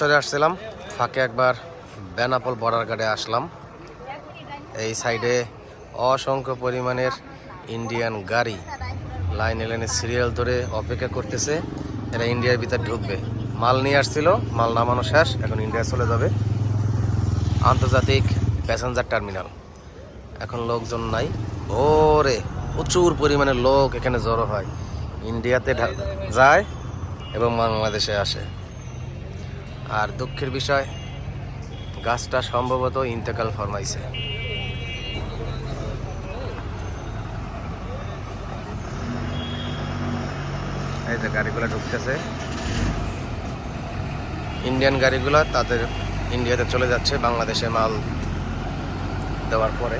চলে আসছিলাম। ফাঁকে একবার বেনাপোল বর্ডার গার্ডে আসলাম। এই সাইডে অসংখ্য পরিমাণের ইন্ডিয়ান গাড়ি লাইনে লাইনে সিরিয়াল ধরে অপেক্ষা করতেছে। এরা ইন্ডিয়ার ভিতর ঢুকবে। মাল নিয়ে আসছিল, মাল নামানো শেষ, এখন ইন্ডিয়া চলে যাবে। আন্তর্জাতিক প্যাসেঞ্জার টার্মিনাল এখন লোকজন নাই। ভোরে প্রচুর পরিমাণে লোক এখানে জড়ো হয়। ইন্ডিয়াতে যায় এবং বাংলাদেশে আসে। আর দুঃখের বিষয়, গাছটা সম্ভবত ইন্তেকাল ফরমাইছে। এই যে গাড়িগুলো ঢুকতেছে। ইন্ডিয়ান গাড়িগুলো তাদের ইন্ডিয়াতে চলে যাচ্ছে, বাংলাদেশে মাল দেওয়ার পরে।